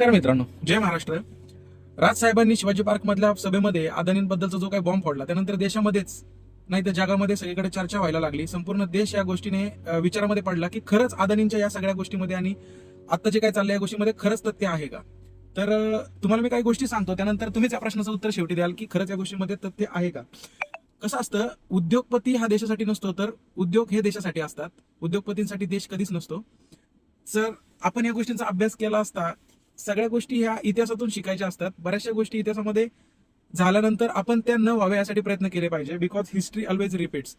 तर मित्रांनो जय महाराष्ट्र. राजसाहेबांनी शिवाजी पार्क मधल्या सभेमध्ये अदानींबद्दलचा जो काही बॉम्ब फोडला त्यानंतर देशामध्येच नाही तर जगामध्ये सगळीकडे चर्चा व्हायला लागली. संपूर्ण देश या गोष्टीने विचारामध्ये पडला की खरंच अदानींच्या या सगळ्या गोष्टीमध्ये आणि आता जे काय चाललंय या गोष्टीमध्ये खरंच तथ्य आहे का? तर तुम्हाला मी काही गोष्टी सांगतो त्यानंतर तुम्हीच या प्रश्नाचं उत्तर शेवटी द्याल की खरंच या गोष्टीमध्ये तथ्य आहे का? कसं असतं उद्योगपती हा देशासाठी नसतो तर उद्योग हे देशासाठी असतात. उद्योगपतींसाठी देश कधीच नसतो. जर आपण या गोष्टींचा अभ्यास केला असता सगळ्या गोष्टी ह्या इतिहासातून शिकायच्या असतात. बऱ्याचशा गोष्टी इतिहासामध्ये झाल्यानंतर आपण त्या न व्हाव्या यासाठी प्रयत्न केले पाहिजे. बिकॉज हिस्ट्री ऑलवेज रिपीट्स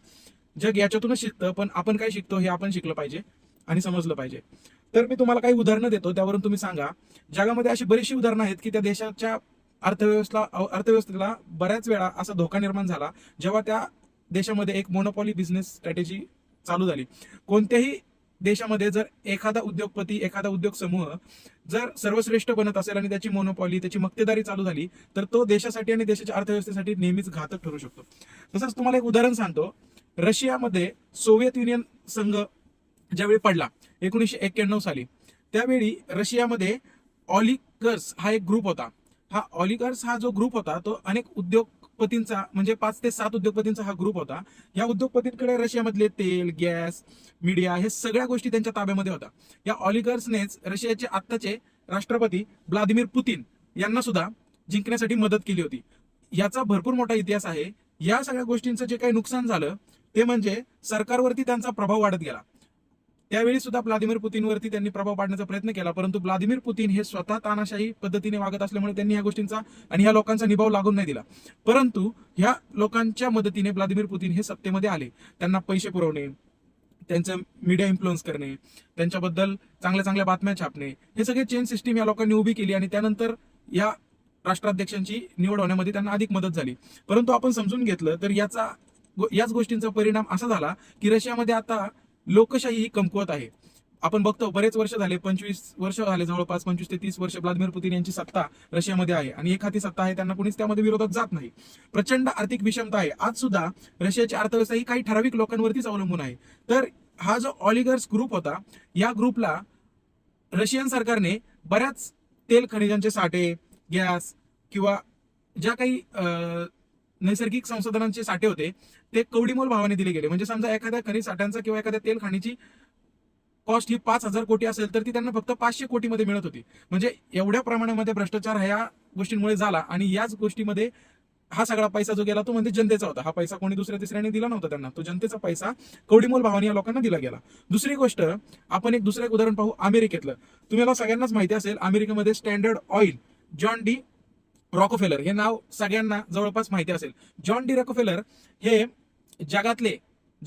जग याच्यातूनच शिकतं पण आपण काय शिकतो हे आपण शिकलं पाहिजे आणि समजलं पाहिजे. तर मी तुम्हाला काही उदाहरणं देतो त्यावरून तुम्ही सांगा. जगामध्ये अशी बरीचशी उदाहरणं आहेत की त्या देशाच्या अर्थव्यवस्था अर्थव्यवस्थेला बऱ्याच वेळा असा धोका निर्माण झाला जेव्हा त्या देशामध्ये एक मोनोपॉली बिझनेस स्ट्रॅटेजी चालू झाली. कोणत्याही देशामध्ये जर एखादा उद्योगपती एखादा उद्योग समूह जर सर्वश्रेष्ठ बनत असेल आणि त्याची मोनोपॉली त्याची मक्तेदारी चालू झाली तर तो देशासाठी आणि देशाच्या अर्थव्यवस्थेसाठी नेहमीच घातक ठरू शकतो. तसंच तुम्हाला एक उदाहरण सांगतो. रशियामध्ये सोव्हिएत युनियन संघ ज्यावेळी पडला एकोणीसशे एक्क्याण्णव साली त्यावेळी रशियामध्ये ऑलिकर्स हा एक ग्रुप होता. हा ऑलिगर्स हा जो ग्रुप होता तो अनेक उद्योग उद्योगपतींचा म्हणजे पाच ते सात उद्योगपतींचा हा ग्रुप होता. या उद्योगपतींकडे रशियामधले तेल गॅस मीडिया हे सगळ्या गोष्टी त्यांच्या ताब्यामध्ये होत्या. या ऑलिगर्सनेच रशियाचे आत्ताचे राष्ट्रपती व्लादिमीर पुतीन यांना सुद्धा जिंकण्यासाठी मदत केली होती. याचा भरपूर मोठा इतिहास आहे. या सगळ्या गोष्टींचं जे काही नुकसान झालं ते म्हणजे सरकारवरती त्यांचा प्रभाव वाढत गेला. त्यावेळी सुद्धा व्लादिमीर पुतीनवरती त्यांनी प्रभाव पाडण्याचा प्रयत्न केला परंतु व्लादिमीर पुतीन हे स्वतः तानाशाही पद्धतीने वागत असल्यामुळे त्यांनी या गोष्टींचा आणि ह्या लोकांचा निभाव लागून नाही दिला. परंतु ह्या लोकांच्या मदतीने व्लादिमीर पुतीन हे सत्तेमध्ये आले. त्यांना पैसे पुरवणे त्यांचं मीडिया इन्फ्लुअन्स करणे त्यांच्याबद्दल चांगल्या चांगल्या बातम्या छापणे हे सगळे चेन सिस्टीम या लोकांनी उभी केली आणि त्यानंतर या राष्ट्राध्यक्षांची निवड होण्यामध्ये त्यांना अधिक मदत झाली. परंतु आपण समजून घेतलं तर याचा याच गोष्टींचा परिणाम असा झाला की रशियामध्ये आता लोकशाही ही कमकुवत आहे. आपण बघतो बरेच वर्ष झाले पंचवीस वर्ष झाले जवळपास पंचवीस ते तीस वर्ष व्लादिमीर पुतीन यांची सत्ता रशियामध्ये आहे. आणि एक हाती सत्ता आहे त्यांना कोणीच त्यामध्ये विरोधात जात नाही. प्रचंड आर्थिक विषमता आहे. आज सुद्धा रशियाची अर्थव्यवस्था ही काही ठराविक लोकांवरतीच अवलंबून आहे. तर हा जो ऑलिगर्स ग्रुप होता या ग्रुपला रशियन सरकारने बऱ्याच तेल खनिजांचे साठे गॅस किंवा ज्या काही नैसर्गिक संसाधनांचे साठे होते ते कवडीमोल भावाने दिले गेले. म्हणजे समजा एखाद्या खनिज साठ्यांचा किंवा एखाद्या तेल खाणीची कॉस्ट ही पाच हजार कोटी असेल तर ती त्यांना फक्त पाचशे कोटीमध्ये मिळत होती. म्हणजे एवढ्या प्रमाणामध्ये भ्रष्टाचार ह्या गोष्टींमुळे झाला आणि याच गोष्टीमध्ये हा सगळा पैसा जो गेला तो म्हणजे जनतेचा होता. हा पैसा कोणी दुसऱ्या तिसऱ्याने दिला नव्हता त्यांना. तो जनतेचा पैसा कवडीमोल भावाने या लोकांना दिला गेला. दुसरी गोष्ट आपण एक दुसरं एक उदाहरण पाहू अमेरिकेतलं. तुम्हाला सगळ्यांनाच माहिती असेल अमेरिकेमध्ये standard oil John D Rockefeller हे नाव सगळ्यांना जवळपास माहिती असेल. जॉन डी रॉकोफेलर हे जगातले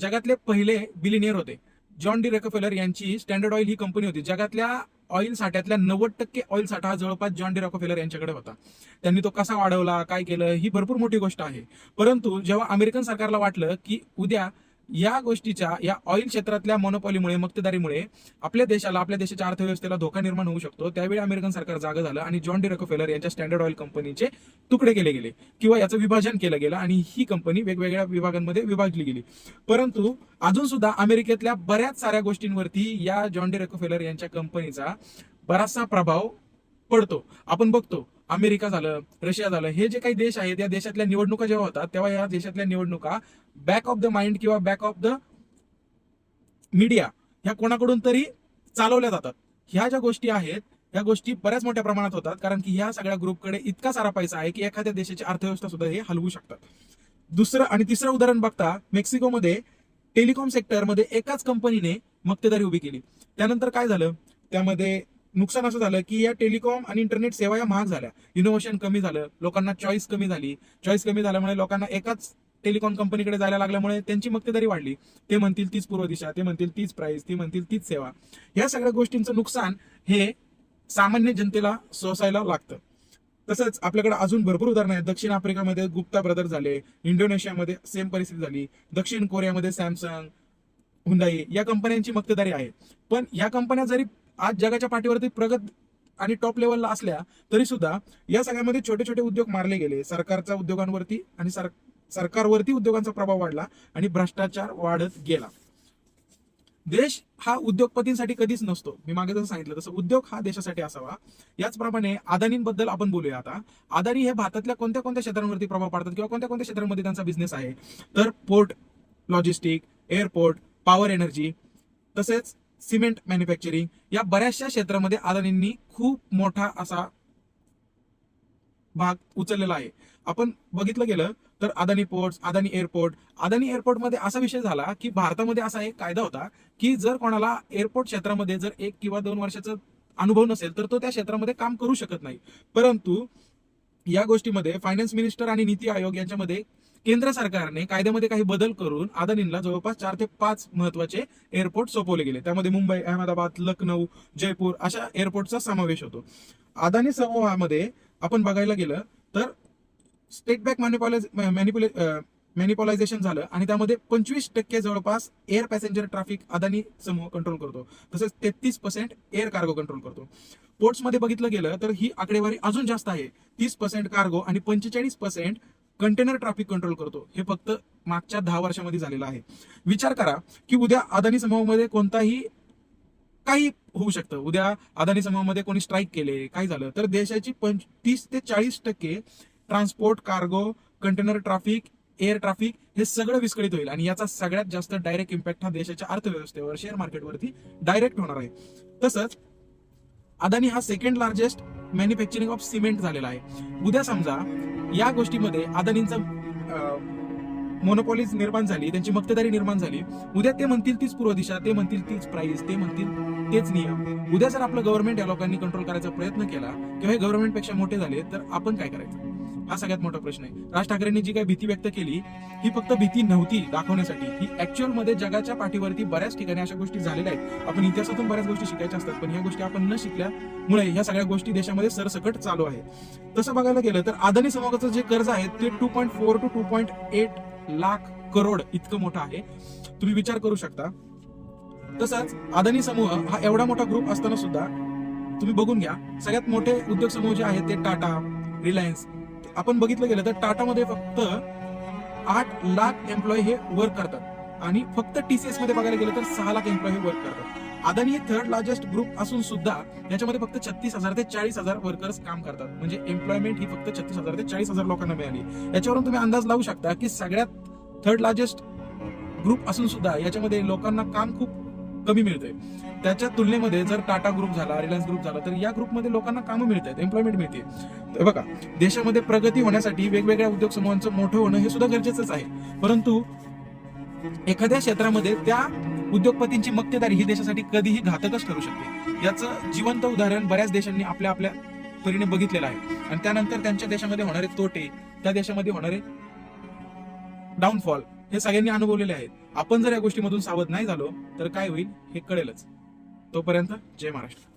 जगातले पहिले बिलिनियर होते. जॉन डी रॉकोफेलर यांची स्टँडर्ड ऑइल ही कंपनी होती. जगातल्या ऑइल साठ्यातल्या नव्वद टक्के ऑइल साठा हा जवळपास जॉन डी रॉकोफेलर यांच्याकडे होता. त्यांनी तो कसा वाढवला काय केलं ही भरपूर मोठी गोष्ट आहे. परंतु जेव्हा अमेरिकन सरकारला वाटलं की उद्या या गोष्टीच्या या ऑइल क्षेत्रातल्या मोनोपॉलीमुळे मक्तेदारीमुळे आपल्या देशाला आपल्या देशाच्या अर्थव्यवस्थेला धोका निर्माण होऊ शकतो. त्यावेळी अमेरिकन सरकार जागं झालं आणि जॉन डी रकोफेलर यांच्या स्टँडर्ड ऑइल कंपनीचे तुकडे केले गेले किंवा याचं विभाजन केलं गेलं आणि ही कंपनी वेगवेगळ्या विभागांमध्ये विभागली गेली. परंतु अजून सुद्धा अमेरिकेतल्या बऱ्याच साऱ्या गोष्टींवरती या जॉन डी रकोफेलर यांच्या कंपनीचा बराचसा प्रभाव पडतो. आपण बघतो अमेरिका झालं रशिया झालं हे जे काही देश आहेत या देशातल्या निवडणुका जेव्हा होतात तेव्हा या देशातल्या निवडणुका बॅक ऑफ द माइंड किंवा बॅक ऑफ द मीडिया ह्या कोणाकडून तरी चालवल्या जातात. ह्या ज्या गोष्टी आहेत या गोष्टी बऱ्याच मोठ्या प्रमाणात होतात कारण की ह्या सगळ्या ग्रुपकडे इतका सारा पैसा आहे की एखाद्या देशाची अर्थव्यवस्था सुद्धा हे हलवू शकतात. दुसरं आणि तिसरं उदाहरण बघता मेक्सिकोमध्ये टेलिकॉम सेक्टरमध्ये एकाच कंपनीने मक्तेदारी उभी केली. त्यानंतर काय झालं? त्यामध्ये नुकसान असं झालं की या टेलिकॉम आणि इंटरनेट सेवा या महाग झाल्या. इनोव्हेशन कमी झालं लोकांना चॉईस कमी झाली. चॉईस कमी झाल्यामुळे लोकांना एकाच टेलिकॉम कंपनीकडे जायला लागल्यामुळे त्यांची मक्तेदारी वाढली. ते म्हणतील तीच पूर्व दिशा ते म्हणतील तीच प्राइस ते म्हणतील तीच सेवा. या सगळ्या गोष्टींचं नुकसान हे सामान्य जनतेला सोसायला लागतं. तसंच आपल्याकडे अजून भरपूर उदाहरणं आहेत. दक्षिण आफ्रिकामध्ये गुप्ता ब्रदर झाले इंडोनेशियामध्ये सेम परिस्थिती झाली दक्षिण कोरियामध्ये सॅमसंग हुंदाई या कंपन्यांची मक्तेदारी आहे. पण या कंपन्या जरी आज जगाच्या पाठीवरती प्रगत आणि टॉप लेवलला असल्या तरी सुद्धा या सगळ्यामध्ये छोटे छोटे उद्योग मारले गेले. सरकारच्या उद्योगांवरती आणि सर सरकारवरती उद्योगांचा प्रभाव वाढला आणि भ्रष्टाचार वाढत गेला. देश हा उद्योगपतींसाठी कधीच नसतो. मी मागे जसं सांगितलं तसं उद्योग हा देशासाठी असावा. याचप्रमाणे अदानींबद्दल आपण बोलूया आता. अदानी हे भारतातल्या कोणत्या कोणत्या क्षेत्रांवरती प्रभाव पाडतात किंवा कोणत्या कोणत्या क्षेत्रांमध्ये त्यांचा बिझनेस आहे? तर port logistic airport power energy तसेच सिमेंट मॅन्युफॅक्चरिंग या बऱ्याचशा क्षेत्रामध्ये अदानींनी खूप मोठा असा भाग उचललेला आहे. आपण बघितलं गेलं तर अदानी पोर्ट्स अदानी एअरपोर्ट अदानी एअरपोर्टमध्ये असा विषय झाला की भारतामध्ये असा एक कायदा होता की जर कोणाला एअरपोर्ट क्षेत्रामध्ये जर एक किंवा दोन वर्षाचा अनुभव नसेल तर तो त्या क्षेत्रामध्ये काम करू शकत नाही. परंतु या गोष्टीमध्ये फायनान्स मिनिस्टर आणि नीती आयोग यांच्यामध्ये केंद्र सरकारने कायद्यामध्ये काही बदल करून अदानींना जवळपास चार ते पाच महत्त्वाचे एअरपोर्ट सोपवले गेले. त्यामध्ये मुंबई अहमदाबाद लखनौ जयपूर अशा एअरपोर्टचा समावेश होतो. अदानी समूहामध्ये आपण बघायला गेलं तर स्टेट बँक मॅन्युपॉलाइज मॅन्युपुले मॅनिपॉलायझेशन झालं आणि त्यामध्ये पंचवीस टक्के जवळपास एअर पॅसेंजर ट्रॅफिक अदानी समूह कंट्रोल करतो. तसेच तेहतीस पर्सेंट एअर कार्गो कंट्रोल करतो. पोर्ट्समध्ये बघितलं गेलं तर ही आकडेवारी अजून जास्त आहे. तीस पर्सेंट कार्गो आणि पंचेचाळीस पर्सेंट कंटेनर ट्रॅफिक कंट्रोल करतो. हे फक्त मागच्या दहा वर्षामध्ये झालेलं आहे. विचार करा की उद्या अदानी समूहामध्ये कोणताही काही होऊ शकतं. उद्या अदानी समूहामध्ये कोणी स्ट्राईक केले काय झालं तर देशाची पंच तीस ते चाळीस टक्के transport cargo container traffic air traffic हे सगळं विस्कळीत होईल. आणि याचा सगळ्यात जास्त डायरेक्ट इम्पॅक्ट हा देशाच्या अर्थव्यवस्थेवर शेअर मार्केटवरती डायरेक्ट होणार आहे. तसंच अदानी हा second largest manufacturing of cement झालेला आहे. उद्या समजा या गोष्टीमध्ये अदानींचा मोनोपॉलीज निर्माण झाली त्यांची मक्तेदारी निर्माण झाली. उद्या ते म्हणतील तीच पूर्व दिशा ते म्हणतील तीच प्राईस ते म्हणतील तेच नियम. उद्या जर आपलं गव्हर्नमेंट या लोकांनी कंट्रोल करायचा प्रयत्न केला किंवा हे गव्हर्नमेंटपेक्षा मोठे झाले तर आपण काय करायचं? हा सगळ्यात मोठा प्रश्न आहे. राज ठाकरेंनी जी काही भीती व्यक्त केली ही फक्त भीती नव्हती दाखवण्यासाठी. ही ऍक्च्युअलमध्ये जगाच्या पाठीवरती बऱ्याच ठिकाणी अशा गोष्टी झालेल्या आहेत. आपण इतिहासातून बऱ्याच गोष्टी शिकायच्या असतात पण ह्या गोष्टी आपण न शिकल्यामुळे ह्या सगळ्या गोष्टी देशामध्ये सरसकट चालू आहे तसं बघायला गेलं तर आदानी समूहाचं जे कर्ज आहे ते two point four to two point eight lakh crore इतकं मोठं आहे. तुम्ही विचार करू शकता. तसंच अदानी समूह हा एवढा मोठा ग्रुप असताना सुद्धा तुम्ही बघून घ्या सगळ्यात मोठे उद्योग समूह जे आहेत ते टाटा रिलायन्स आपण बघितलं गेलं तर टाटामध्ये फक्त आठ लाख एम्प्लॉई हे वर्क करतात. आणि फक्त टीसीएसमध्ये बघायला गेलं तर सहा लाख एम्प्लॉई हे वर्क करतात. अदानी हे थर्ड लार्जेस्ट ग्रुप असून सुद्धा याच्यामध्ये फक्त छत्तीस हजार ते चाळीस हजार वर्कर्स काम करतात. म्हणजे एम्प्लॉयमेंट ही फक्त छत्तीस हजार ते चाळीस हजार लोकांना मिळाली. याच्यावरून तुम्ही अंदाज लावू शकता की सगळ्यात थर्ड लार्जेस्ट ग्रुप असून सुद्धा याच्यामध्ये लोकांना काम खूप कमी मिळतंय. त्याच्या तुलनेमध्ये जर टाटा ग्रुप झाला रिलायन्स ग्रुप झाला तर या ग्रुपमध्ये लोकांना कामं मिळत आहेत एम्प्लॉयमेंट मिळते तर बघा देशामध्ये प्रगती होण्यासाठी वेगवेगळ्या उद्योग समूहांचं मोठं होणं हे सुद्धा गरजेचंच आहे. परंतु एखाद्या क्षेत्रामध्ये त्या उद्योगपतींची मक्तेदारी ही देशासाठी कधीही घातकच ठरू शकते. याचं जिवंत उदाहरण बऱ्याच देशांनी आपल्या आपल्या परीने बघितलेलं आहे. आणि त्यानंतर त्यांच्या देशामध्ये होणारे तोटे त्या देशामध्ये होणारे डाऊनफॉल हे सगळ्यांनी अनुभवलेले आहेत. आपण जर या गोष्टीमधून सावध नाही झालो तर काय होईल हे कळेलच. तोपर्यंत जय महाराष्ट्र.